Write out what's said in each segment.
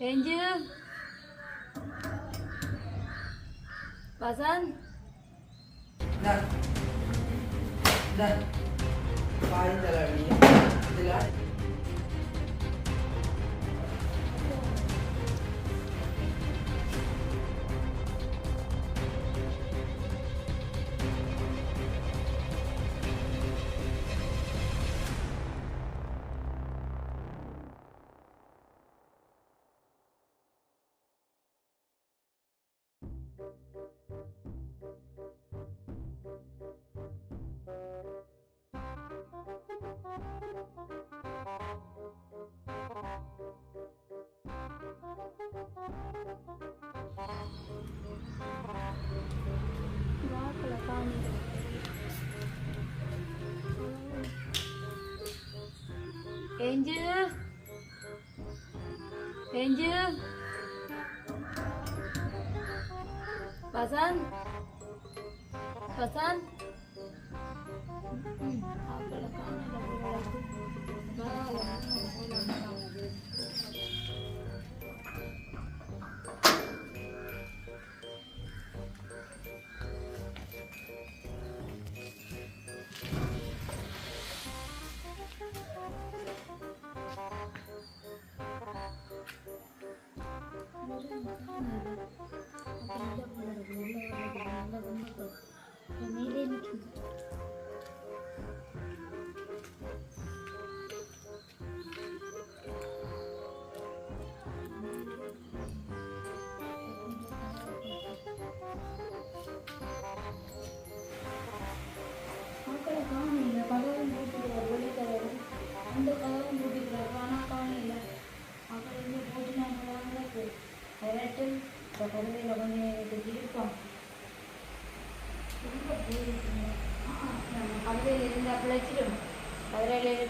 ஏஞ்சு வசந்த் இந்த இந்த பாய் தலைவலி இதில் ஏஞ்சு Angel. Angel. Bazan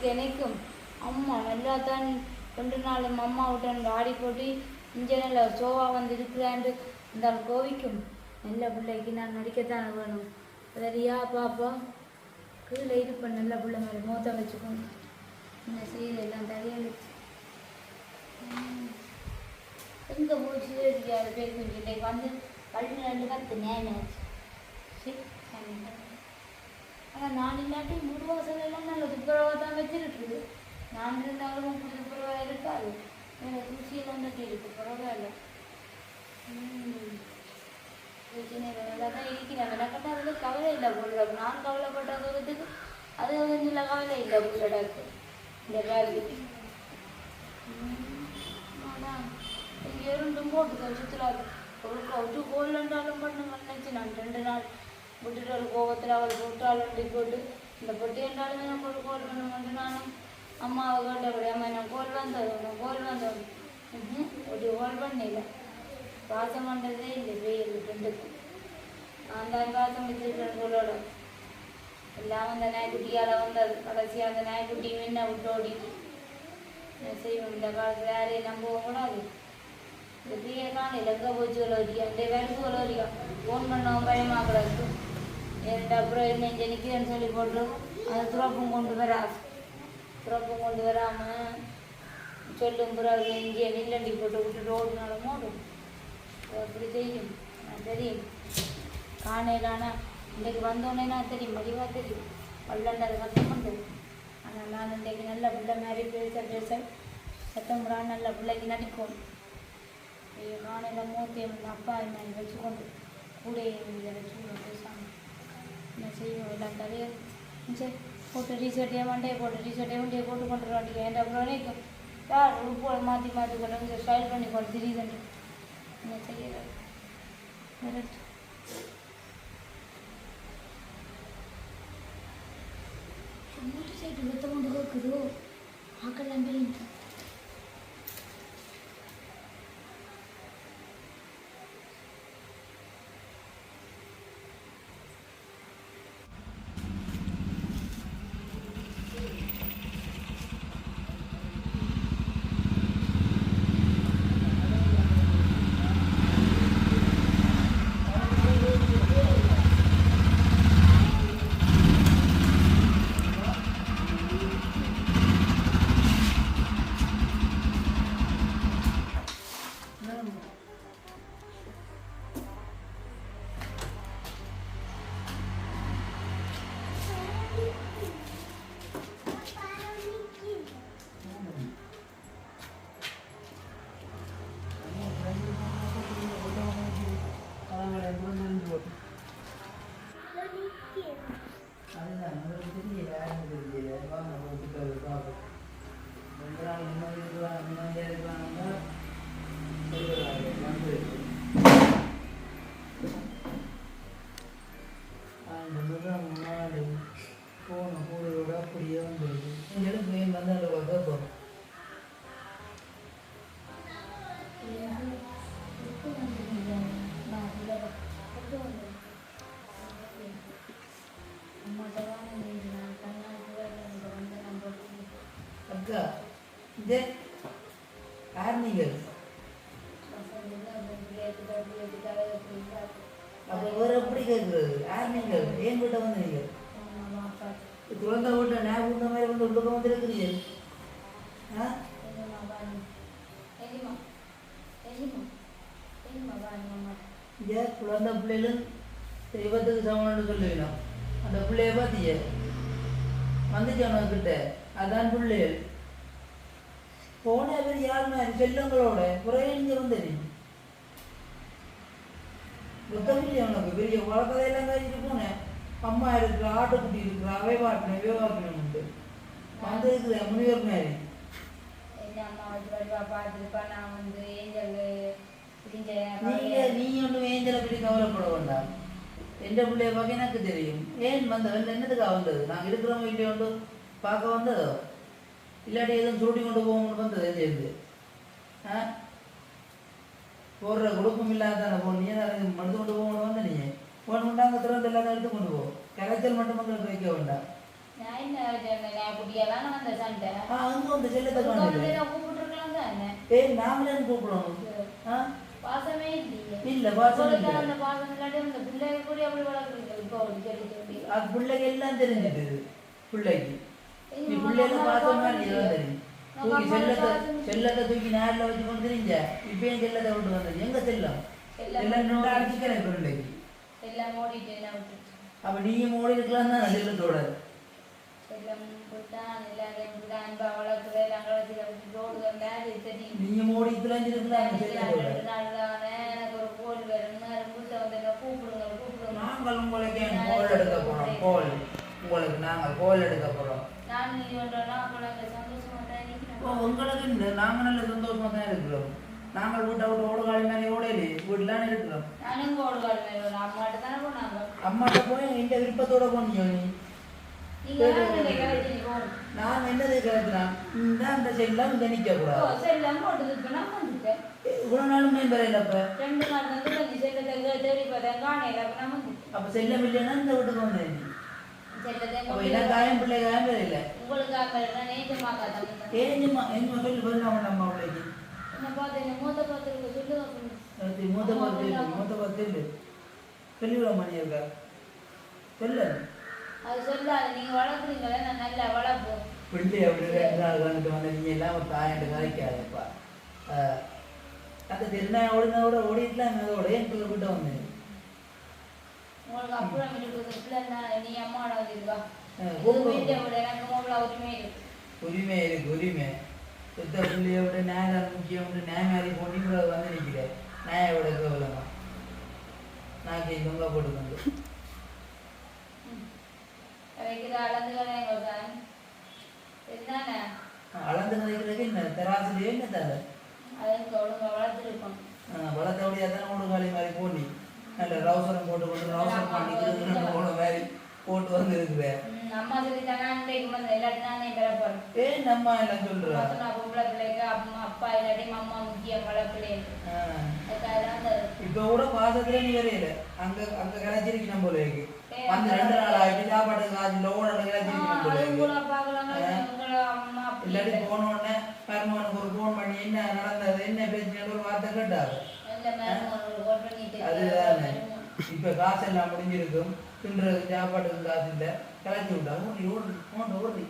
தினைக்கும். அம்மா நல்லா தான் ரெண்டு நாள் அம்மாவுடன் வாடி ஆடி போட்டு இங்கே நல்ல சோவா வந்து இருக்கிறான்னு இந்த கோவிக்கும். நல்ல பிள்ளைக்கு நான் நடிக்கத்தான் வேணும். சரியா பாப்பா? கீழே இருப்ப நல்ல பிள்ளை மாதிரி மூத்த வச்சுக்கோங்க. என்ன செய்யுது எல்லாம் தலையெழுத்து எங்கே போச்சு தெரியாது பேர் கொஞ்சம் வந்து பள்ளி ரெண்டு கற்று நேனாச்சு ஆனால் நான் இல்லாட்டி மூணு வாசல் எல்லாம் நல்ல துப்புரவாக தான் வச்சிருக்குது. நான் இருந்தாலும் அப்படி துப்புரவாக இருக்காது. வேறு தூசியெல்லாம் தட்டி இருக்கு பரவாயில்ல. ம். பிரச்சனை நல்லா தான் இருக்கிறேன். மெனக்கட்டா வந்து கவலை இல்லை போடுறது நான் கவலைப்பட்ட தூரத்துக்கு அது வந்து கொஞ்சம் கவலை இல்லை போடுறடாக்கு இந்த வேலைக்கு இங்கே இருந்தும் போட்டு சுற்றுலாது ஒரு விட்டு கோல்ண்டாலும் பண்ணுங்க நினச்சி நான் ரெண்டு நாள் விட்டுட்டு ஒரு கோவத்தில் அவள் விட்டாலும் போட்டு இந்த பொட்டி என்றாலும் எனக்கு ஒரு கோல் பண்ணுமென்று நானும் அம்மாவை கேட்டபடி அம்மா நான் கோல் வந்தது நான் கோல் வந்தது. ம்ஹும். ஒரு கோல் பண்ணல. பாசம் பண்ணுறதே இல்லை வெயில் ரெண்டுக்கும் நான் தான் பாசம் வச்சிருக்கேன் சொல்லோட எல்லாம் அந்த நாய்க்குட்டியால் வந்தது. கடைசியாக அந்த நாய்க்குட்டி முன்ன விட்டு ஓடிட்டு. என்ன செய்வோம் இந்த காலத்தில் யாரையும் நம்பவும் கூடாது. இந்த பிஏ காணையில் எங்கே போச்சு வலியா இந்த வேலைக்கு வலியா ஃபோன் பண்ணவும் பயமாக கிடக்கு அப்புறம் என்ன இங்கே நிற்கிறேன்னு சொல்லி போட்டு அது துறப்பும் கொண்டு வரா. துறப்பும் கொண்டு வராமல் சொல்லும் பிறகு இங்கே நில்லண்டி போட்டு விட்டு ரோடுனால ஓடும். அப்படி செய்யும் நான் தெரியும். காணையிலான இன்றைக்கு வந்தோடனே நான் தெரியும் மடிவாக தெரியும். வல்லண்ட அதை சத்தம் பண்ணுறது ஆனால் நான் இன்றைக்கு நல்ல பிள்ளை மாதிரி பேச பேச சத்தம் நல்ல பிள்ளைக்கு நடிக்கும் ஐயோ காணையில் மூத்தி அப்பா மாதிரி வச்சுக்கொண்டு கூட வச்சு வச்சுக்கொண்டு பேசாமல் என்ன செய்வோம் எல்லாம் தலையை சரி போட்டு டிஷர்ட்டே மண்டையை போட்டு டிஷர்ட்டே வண்டியை போட்டு கொண்டு வண்டியை என் அப்புறம் யார் உடுப்போட மாற்றி மாற்றி கொண்டு ஸ்டைல் பண்ணி கொண்டு திரியுதுண்டு என்ன செய்யறது கரெக்ட் சைடு வெத்த கொண்டு கேட்குதோ ஆக்கெல்லாம் வேறு எப்படி கேட்குறது. யார் நீங்கள்? ஏன் வீட்டை வந்து நீங்கள் குழந்தை வீட்டை நான் வீட்ட மாதிரி வந்து உள்ளுக்க வந்து இருக்கிறீங்க இங்கே குழந்தை பிள்ளைகளும் தெய்வத்துக்கு சமம்னு சொல்லுவினோம் அந்த பிள்ளைய பார்த்திய. வந்துச்சு உனக்கிட்ட? அதான் பிள்ளைகள் போன பேர் செல்லங்களோட. வந்து புத்தமில்லை உனக்கு பெரிய வழக்கதையெல்லாம் கழிச்சிட்டு போனேன் அம்மா இருக்கிற ஆட்டுக்குட்டி இருக்கிற அவை வாட்டின விவாக்கினம் உண்டு வந்து இருக்கிற முனிவர் மாதிரி நீங்க நீ ஒன்றும் ஏஞ்சலை பற்றி கவலைப்பட வேண்டாம். எந்த பிள்ளைய பார்க்க எனக்கு தெரியும். ஏன் வந்தவன் என்னதுக்காக வந்தது? நாங்கள் இருக்கிறோம் இல்லையோ ஒன்று பார்க்க வந்ததோ? இல்லாட்டி எதுவும் சுருட்டி கொண்டு போகணும்னு வந்தது சேர்ந்து ஆ? போடுற குடும்பம் இல்லாதான போ நீ தான் மருந்து கொண்டு போகணும் வந்த நீ போன கொண்டாங்க திறந்து எல்லாத்தையும் எடுத்து கொண்டு போ. கரைச்சல் மட்டும் மக்களுக்கு வைக்க வேண்டாம். அங்கே வந்து பாசமே இல்லை பாசம் பாசம் பிள்ளைக்கு எல்லாம் தெரிஞ்சுது. பிள்ளைக்கு. நீ தான் தெரியும்? தூக்கி செல்லத்தை செல்லத்தை தூக்கி நேரில் வச்சு கொண்டு தெரிஞ்ச இப்பயும் செல்லத்தை விட்டு வந்தது. எங்க செல்லம்? எல்லாம் அடிச்சுக்கிறேன் பிள்ளைக்கு எல்லாம் ஓடிட்டு அப்ப நீயும் ஓடி இருக்கலாம் தான் செல்லத்தோட? ஓடி கோல் நாங்கள் உங்களுக்கு எடுக்க போறோம். கோல் உங்களுக்கு நாங்கள் கோல் எடுக்க போறோம். நான் நீ ஒன்றா அப்போ நாங்கள் சந்தோஷமா தான் இப்போ உங்களுக்கு நாங்கள் நல்ல சந்தோஷமா தான் இருக்கிறோம். நாங்கள் வீட்டை விட்டு ஓட காலி மேலே ஓடையிலே வீட்டிலான இருக்கிறோம். அம்மாட்ட போய் இந்த விருப்பத்தோட போனியோ நீ? நான் என்னது கேட்கிறேன்? இந்த அந்த செல்லம் இங்க நிக்க ஓ கூடாது இவ்வளவு நாள் மெம்பர் இல்லப்ப ரெண்டு நாள் வந்து செல்லம் இல்லைன்னா இந்த வீட்டுக்கு வந்தேன் நீ. செல்லத்தை அப்ப எனக்கு காயம் பிள்ளை காயம் பேர் இல்லை ஏஞ்சம்மா ஏஞ்சம்மா சொல்லி பதில் நம்ம பிள்ளைக்கு. மூத்த பத்து மூத்த பத்து இல்லை சொல்லி விட மணி இருக்கா சொல்லு அது சொல்லாது நீங்க வளர்க்குறீங்களே நான் நல்லா வளர்ப்போம். பிள்ளை அப்படி ரெண்டு நாள் வந்துட்டு வந்து நீ எல்லாம் ஒரு தாயாண்டு கதைக்காதப்பா. அந்த திருநாள் ஓடினோட ஓடிட்டுலாம் அதோட என் பிள்ளை கிட்ட வந்தேன். உங்களுக்கு அப்புறம் வீட்டுக்கு பிள்ளைன்னா நீ அம்மாவோட வந்துருவா. வீட்டை விட எனக்கு மூல உரிமை இருக்கு. உரிமை இருக்கு உரிமை. சுத்த பிள்ளைய விட நான் முக்கியம் பொண்ணு கூட வந்து நிற்கிறேன் நான் விட கவலமா? நான் கை தொங்க போட்டுக்கொண்டு வைக்கிற அளந்துகளை எங்களுக்கு என்னண்ணே அளந்து நினைக்கிறதுக்கு என்ன தராசுலையே என்ன தலை அதுக்கு ஒழுங்கா வளர்த்துருக்கோம் வளர்த்தபடியாக தானே மூணு காலி மாதிரி போனி நல்ல ரவுசரம் போட்டு கொண்டு ரவுசரம் பண்ணிக்கிறது போன மாதிரி போட்டு வந்து இருக்கிறேன் அம்மா சொல்லி தானே இன்றைக்கு வந்து இல்லாட்டி நானே பெற போறேன் நம்ம என்ன சொல்றா மொத்தம் பொம்பளை பிள்ளைக்கு அம்மா அப்பா இல்லாட்டி அம்மா முக்கியம் வள பிள்ளைங்க அந்த இப்ப கூட பாசத்துல நீ வரையில அங்க அங்க கிடைச்சிருக்கணும் போல இருக்கு. வந்து ரெண்டு நாள் ஆயிட்டு சாப்பாடு காசு லோன் கிடைச்சிருக்கணும் போல இருக்கு. அம்மா இல்லாட்டி போன உடனே மருமகனுக்கு ஒரு ஃபோன் பண்ணி என்ன நடந்தது என்ன பேச்சு ஒரு வார்த்தை கேட்டாரு. அதுதானே. இப்ப காசு எல்லாம் முடிஞ்சிருக்கும். தின்றதுக்கு சாப்பாட்டுக்கு காசு இல்ல. கலைச்சி விட்டா ஓடி ஓடி ஓடி ஓடி.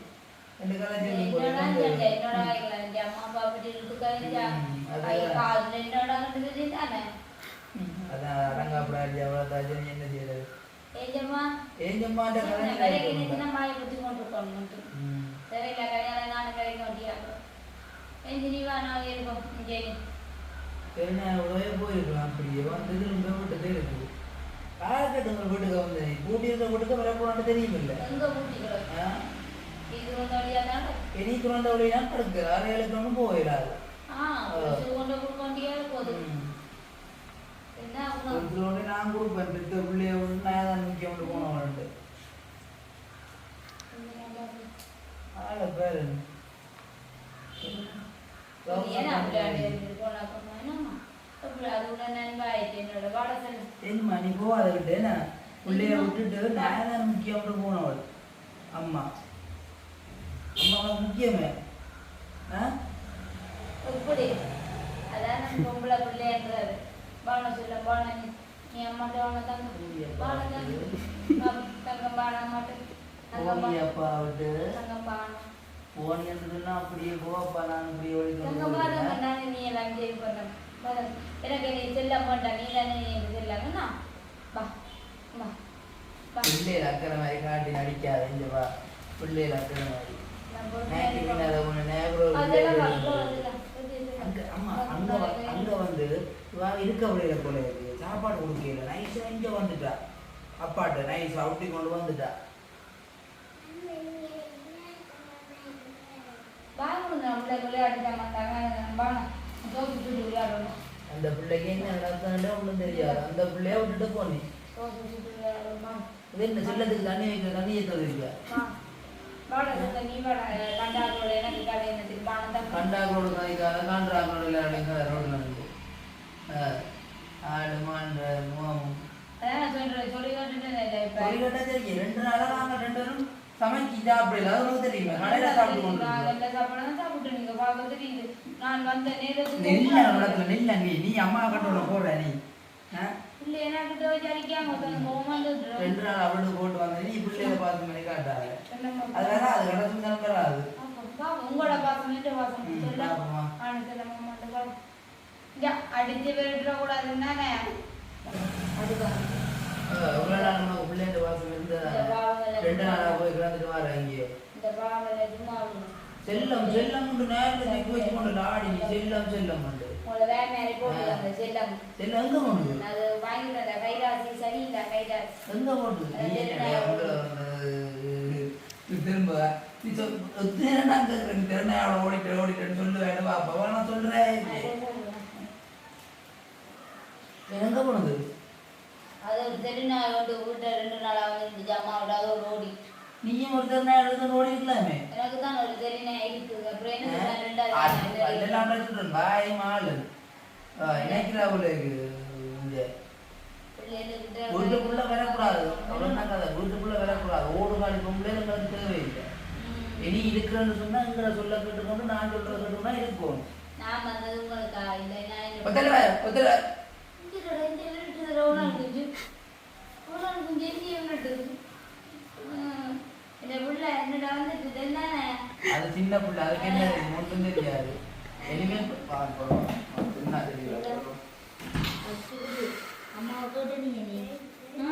போயிருக்கலாம் அப்படியே வந்து திரும்ப வீட்டுக்கு இருக்கு உங்க வீட்டுக்கு வந்து கூட்டி இருக்க வீட்டுக்கு வரக்கூடாது தெரியுமில்ல எங்க ஊட்டிக்கிறோம்? ஆ? இது வந்து வழியா தானே? இனி குழந்தை வழியா படுக்கு அறைகளுக்கு ஒன்றும் போயிடாது ஆ, குடிச்சு கொண்டு கொடுக்க வேண்டியா போகுது. ம். என்ன ஆகும்? ஒருத்தரோட நான் கொடுப்பேன் பெத்த பிள்ளைய விட்டு நான் தான் முக்கியம் போனவன்ட்டு ஆளை பேர் என்ன? ஏன்னா அப்படி அப்படி போனா அப்புறமா என்னம்மா? அப்படி அது கூட நண்பாயிட்டு என்னோட வாடகை என்னம்மா நீ போகாத விட்டு என்ன பிள்ளைய விட்டுட்டு நான் தான் முக்கியம் போனவள் அம்மா உனக்கு முக்கியமே. ஆ? எப்படி அதான் பொம்பளை பிள்ளைன்றாரு. பானை சொல்ல பானை நீ அம்மாட்ட வாங்க தங்க பானை தங்க தங்கம். பானை மாட்டேன் தங்கம் பானை. அப்பா விட்டு தங்கம் பானை. போனின்னு சொன்னா அப்படியே போப்பா நான் இப்படியே தங்கம் பானை ஒழிக்க நானே நீ எல்லாம் என்ஜாய் பண்ண பாரு, எனக்கு நீ செல்ல மாட்டா நீ தானே எனக்கு செல்லாங்கண்ணா வா வா வா. பிள்ளைகள் அக்கறை மாதிரி காட்டி நடிக்காத இந்த வா. பிள்ளைகள் அக்கறை மாதிரி. அங்க வந்து இருக்க வழியில போல இருக்கு. சாப்பாடு கொடுக்கல. நைஸா இங்க வந்துட்டா. அப்பாட்ட நைஸ் அவுட்டி கொண்டு வந்துட்டா. அந்த பிள்ளைக்கு என்ன நடந்தாண்டே ஒன்றும் தெரியாது. அந்த பிள்ளைய விட்டுட்டு போனி தோப்பு சுட்டு விளையாடணும்? வாங்க. இது என்ன செல்லத்துக்கு தண்ணி வைக்க தண்ணி ஏற்றது கண்டாக்களோட கதைக்காக கான்ட்ராக்டோட விளையாடுங்க ரோட்ல இருந்து. ஆ, ஆடு மாண்ட தெரியும். ரெண்டு நாளா நாங்க ரெண்டு பேரும் சமைச்சு சாப்பிடல அது தெரியுமா கடையில சாப்பிட்டு கொண்டு நான் இருக்கோம். வெள்ளை சாப்பாடு தான் சாப்பிட்டு நீங்க பார்க்க தெரியுது. நான் வந்த நேரத்துக்கு நெல்ல நடத்துல நெல்ல நீ நீ அம்மா கட்டோட போடுற நீ. ரெண்டு நாள் அவளுக்கு போட்டு வந்த நீ பிள்ளைய பார்த்து மாதிரி காட்டாத. அது வேற அது கடத்து தானே வராது. உங்களோட பாசம் என்ற பாசம். ம், சொல்ல. பாப்போமா. ஆனந்த நம்ம மட்டும் இங்க அடிச்சு விரட்டுற கூடாதுன்னானே அதுதான். இவ்வளவு நாள் வாசம் ரெண்டு போய் கிடந்துட்டு வர இங்கே இந்த சும்மா விடணும். செல்லம் செல்லம் கொண்டு நேரத்தில் நிற்க வச்சு கொண்டு ஆடி செல்லம் செல்லம் கொண்டு போட்டுருக்காங்க செல்லம். எங்க கொண்டு எங்க வந்து திரும்ப நீ எத்தனை கேட்குறேன் திறனையாவோட ஓடிட்டு ஓடிட்டேன்னு சொல்லுவேன் பாப்பா நான் சொல்றேன். எங்க போனது? அது ஒரு வந்து வீட்டை ரெண்டு நாளாக வந்து ஓடி. நீயும் ஒரு திறனையா எடுத்து ஓடி இருக்கலாமே எனக்கு தான் ஒரு தெருநாள் இருக்குது. அப்புறம் என்ன? ரெண்டாவது அதெல்லாம் சொல்றேன் பாய் மாலு. நினைக்கிறா போல பிள்ளைகளுக்கிட்ட வீட்டுக்குள்ள வரக்கூடாது. அவ்வளோதான் கதை? வீட்டுக்குள்ள வரக்கூடாது. ஓடு காலி பொம்பளைங்களுக்கு தேவையில்லை. இனி இருக்கிறேன்னு சொன்னா எங்களை சொல்ல கேட்டுக்கொண்டு நான் சொல்ற கேட்டுக்கொண்டா இருக்கும். நான் வந்தது உங்களுக்கா? இல்லை நான் என்ன- ஒத்தல ஒத்தல இங்க ரெண்டு இந்த விரட்டுது ரோனா இருந்துச்சு ரோனா கொஞ்சம் எஞ்சி விரட்டுது இந்த புள்ள என்னடா வந்துட்டு என்னண்ணே அது சின்ன பிள்ளை அதுக்கு என்ன ஒன்றும் தெரியாது. இனிமே பார்ப்போம் என்ன தெரியல அம்மாவை கேட்டு நீங்க நீ ஆ?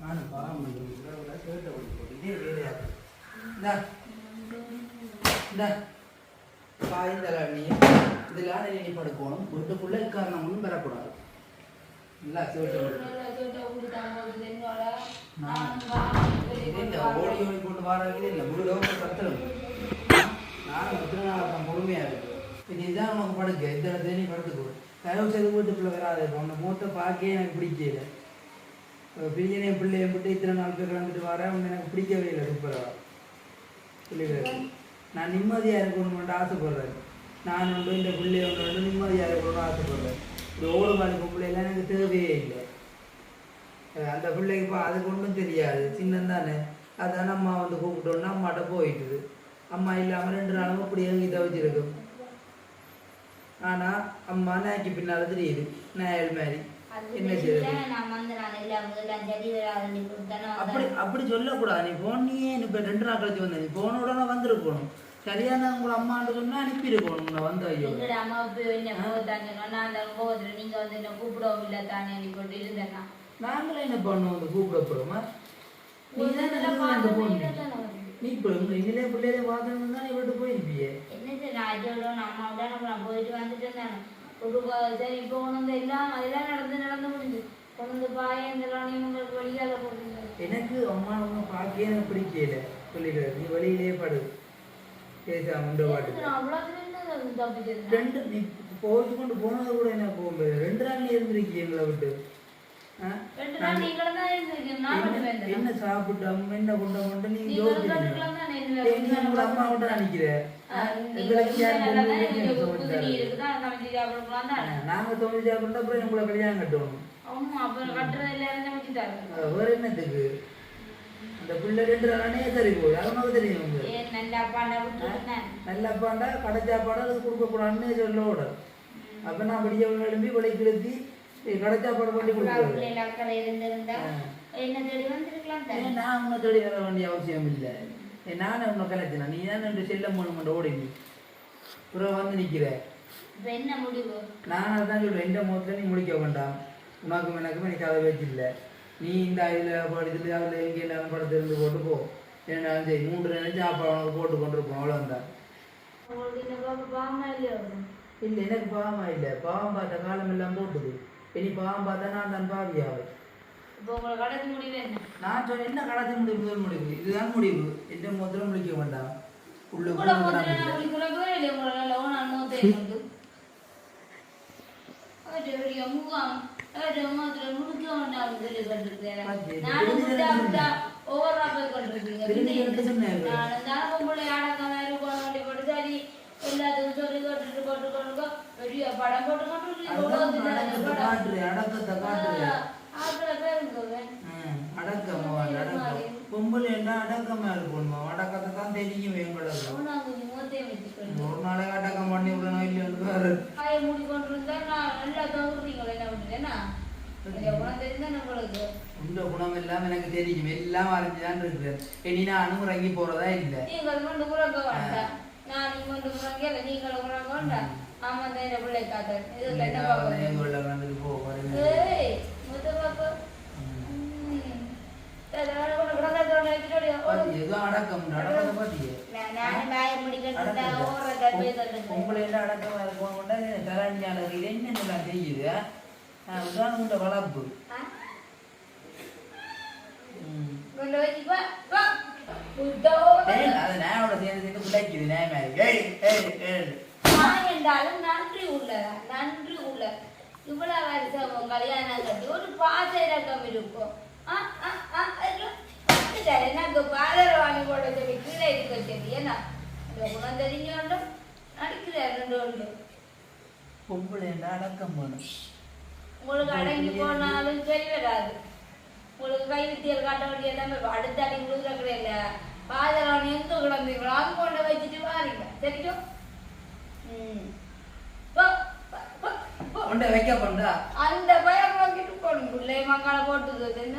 நானும் பராமரிக்கிறேன் கேட்ட இதே வேலையா இந்தா. இந்தா. பாய்ந்தல நீ. இதெல்லாம் நீ படுக்கணும் வீட்டுக்குள்ள காரணம் ஒன்றும் பெறக்கூடாது. நல்லா ஓடி ஓடி போட்டு வாரது இல்லை முழு லோகம் கத்துறோம் நானும் எத்தனை நாள் தான் பொறுமையாக இருக்கு. இது இதுதான் உனக்கு படுக்க. இத்தனை தேனி படுத்துக்கோ. தயவு செய்து வீட்டுக்குள்ள வராது. உன்னை மூத்த பார்க்கவே எனக்கு பிடிக்கல. பிரியனே பிள்ளைய விட்டு இத்தனை நாள் பேர் வந்துட்டு வரேன் உன்னை எனக்கு பிடிக்கவே இல்லை. சூப்பரா. பிள்ளைகள் நான் நிம்மதியாக இருக்கணும்னு ஆசைப்படுறேன். நான் ஒன்று இந்த பிள்ளை ஒன்று ஒன்று நிம்மதியாக இருக்கணும்னு ஆசைப்படுறேன் இந்த ஓடு காலி பிள்ளைலாம் எனக்கு தேவையே இல்லை. அந்த பிள்ளைக்கு பா அதுக்கு ஒன்றும் தெரியாது. சின்னம் தானே அதான் அம்மா வந்து கூப்பிட்டோன்னா அம்மாட்ட போயிட்டுது. அம்மா இல்லாமல் ரெண்டு நாளும் அப்படி இறங்கி தவிச்சிருக்கும். ஆனால் அம்மா நாய்க்கு பின்னால் தெரியுது. நாயல் மாதிரி. என்ன செய்யுது வந்து அப்படி அப்படி சொல்லக்கூடாது. நீ போனியே இப்போ ரெண்டு நாள் கழிச்சு வந்த நீ போன உடனே வந்துருக்கணும் சரியான உங்களை அம்மான்ட்டு சொன்னா அனுப்பியிருக்கணும் உன்னை வந்து ஐயோ. எங்கட அம்மா போய் என்ன போதாங்க நான் அந்த கோவத்துல நீங்க வந்து என்ன கூப்பிடவும் இல்லை தானே. நீ போட்டு இருந்தேன்னா. நாங்களே என்ன பண்ணுவோம் வந்து கூப்பிட போகிறோமா நீ தான் அந்த வந்து. நீ இப்போ நீங்களே பிள்ளையிலே பார்த்தோன்னு தான் இவர்கிட்ட போயிருப்பியே? என்னது நான் சொல்லணும் அம்மாவோட நம்ம போயிட்டு வந்துட்டு இருந்தானே. ஒரு சரி இப்போ கொண்டு எல்லாம் அதெல்லாம் நடந்து நடந்து முடிஞ்சு கொண்டு பாய இந்த உங்களுக்கு வழியால போட்டுருந்தாரு எனக்கு அம்மா பார்க்கவே எனக்கு பிடிக்கல. சொல்லிடுற நீ வெளியிலே படு. பேசாம இந்த பாட்டு ரெண்டு நீ போயிட்டு கொண்டு போனது கூட என்ன போகும்போது ரெண்டு நாள் நீ இருந்திருக்கீங்க எங்களை விட்டு என்ன சாப்பிட்டோம் என்ன கொண்ட கொண்டு நீ நீங்களும் யோசிக்கிறீங்க அம்மா விட்டு நினைக்கிறேன் நீங்க நாங்க தொழில் சாப்பிட்டா அப்புறம் கல்யாணம் கட்டணும் வேற என்னத்துக்கு அந்த பிள்ளை ரெண்டு நாளே தெரியும் உங்களுக்கு? ஏன் நல்லா அப்பாண்டா கடை சாப்பாடு அது கொடுக்கக்கூடாதுன்னு சொல்ல விட அப்போ நான் படிக்க எழுப்பி விலைக்கு எழுப்பி கடை சாப்பாடு பண்ணி ஏன் நான் உன்னை தேடி வர வேண்டிய அவசியம் இல்லை. நானே உன்னை கலைச்சினா நீ தான் ரெண்டு செல்லம் மூணு மண்டை ஓடி நீ? பிறகு வந்து நிற்கிற நான் அதான் சொல்கிறேன் எந்த முகத்தில் நீ முடிக்க வேண்டாம். உனக்கும் எனக்கும் எனக்கு அதை வச்சில்லை நீ இந்த இதில் படித்துல அதில் எங்கே எல்லாம் படத்தை இருந்து போட்டு போ ஏன்னா சரி மூன்று நினைச்சு அப்போ உனக்கு போட்டு கொண்டு இருப்போம் அவ்வளோதான் உங்களுக்கு இந்த பாப்பா பாமா இல்லையா இல்லை எனக்கு பாவமா இல்லை பாவம் பார்த்த காலம் எல்லாம் போட்டுது இனி பாவம் பார்த்தா நான் தான் பாவியாவை இப்போ உங்களுக்கு கடைசி முடிவு என்ன நான் சொன்ன என்ன கடைசி முடிவு முதல் முடிவு இதுதான் முடிவு எந்த முதல்ல முடிக்க வேண்டாம் உள்ள அடக்கம் கொண்டு அடக்கத்தை தான் தெரியும் எங்களுக்கு. ஒரு நாளைக்கு அடக்கம் பண்ணி விடணும் இல்லைன்னு பாரு காய மூடி கொண்டு இருந்தா நான் நல்லா தோக்குறீங்களே என்ன? பண்ணுறேன்னா உண்ட குணம் எல்லாம் எனக்கு தெரியும். எல்லாம் அறிஞ்சுதான் இருக்கிறேன் இனி நான் இறங்கி போறதா இல்லை. நீங்கள் கொண்டு குறக்க வேண்டாம் நான் கொண்டு குறங்க இல்லை. நீங்கள் குறக்க வேண்டாம் ஆமா தான் இந்த பிள்ளை காத்தேன் இதுல என்ன பார்க்கணும் போ ஏய் பாப்பா. ஏதோ அடக்கம். அடக்கத்தை பாத்தியே. உங்களை எல்லாம் அடக்கமா இருக்கவங்க தராணியால என்னென்ன தெரியுது உதாரணம் உண்ட வளர்ப்பு அது நாயோட சேர்ந்து சேர்ந்து பிள்ளைக்குது நியாயமா இருக்கு? என்றாலும் நன்றி உள்ளதா நன்றி உள்ள. இவ்வளவு வருஷம் கல்யாணம் கட்டி ஒரு பாத இறக்கம் இருக்கும். எனக்கு பாதர வாங்கி போட சொல்லி கீழே இருக்க ஏன்னா இந்த குணம் தெரிஞ்சோண்டும் நடிக்கிறார் ரெண்டு ஒன்று பொம்பளை அடக்கம் வேணும் உங்களுக்கு அடங்கி போனாலும் சரி வராது உங்களுக்கு கை வித்தியல் காட்ட வேண்டிய இப்ப அடுத்த அடி விழுகிற கிடையாது பாதரவாணி எங்க கிடந்தீங்களோ அங்க கொண்டு வச்சுட்டு வாரீங்க சரிக்கோ ம். கொண்ட வைக்க கொண்டா அந்த பயம் வாங்கிட்டு போகணும் பிள்ளை மக்களை போட்டுக்கிறது என்ன